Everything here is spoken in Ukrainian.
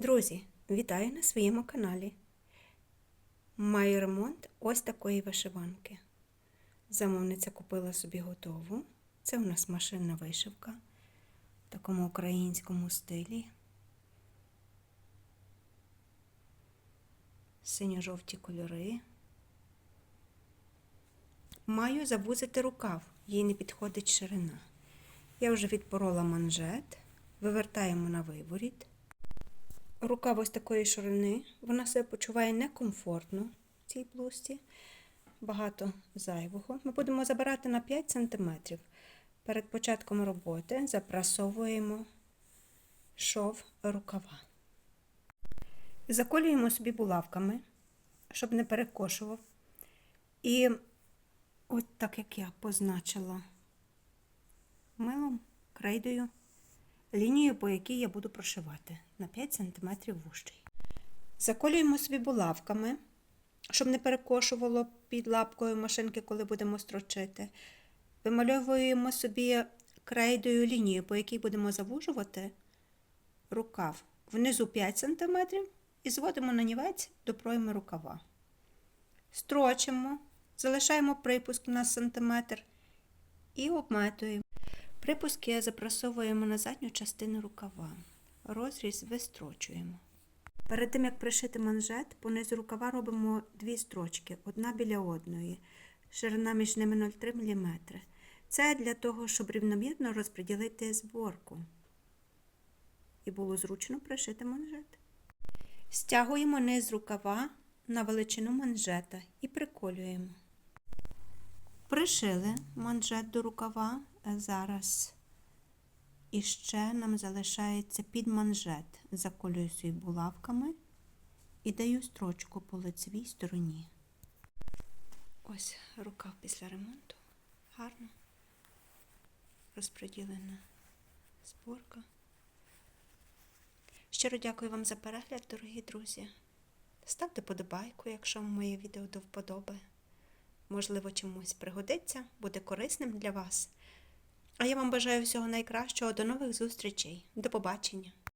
Друзі, вітаю на своєму каналі. Маю ремонт ось такої вишиванки. Замовниця купила собі готову. Це у нас машинна вишивка в такому українському стилі. Синьо-жовті кольори. Маю завузити рукав, їй не підходить ширина. Я вже відпорола манжет, вивертаємо на виворіт. Рукав ось такої ширини, вона себе почуває некомфортно в цій блузці, багато зайвого. Ми будемо забирати на 5 см. Перед початком роботи запрасовуємо шов рукава. Заколюємо собі булавками, щоб не перекошував. І от так як я позначила милом, крейдою лінію, по якій я буду прошивати на 5 см вущий. Заколюємо собі булавками, щоб не перекошувало під лапкою машинки, коли будемо строчити. Вимальовуємо собі крейдою лінію, по якій будемо завужувати рукав внизу 5 см і зводимо нанівець до пройми рукава. Строчимо, залишаємо припуск на сантиметр і обметуємо. Припуски запрасовуємо на задню частину рукава. Розріз вистрочуємо. Перед тим, як пришити манжет, понизу рукава робимо дві строчки, одна біля одної. Ширина між ними 0,3 мм. Це для того, щоб рівномірно розподілити зборку. І було зручно пришити манжет. Стягуємо низ рукава на величину манжета і приколюємо. Пришили манжет до рукава. Зараз іще нам залишається під манжет. Заколюю собі булавками і даю строчку по лицевій стороні. Ось рукав після ремонту. Гарно розподілена зборка. Щиро дякую вам за перегляд, дорогі друзі. Ставте подобайку, якщо вам моє відео до вподоби. Можливо, чомусь пригодиться, буде корисним для вас. А я вам бажаю всього найкращого. До нових зустрічей. До побачення!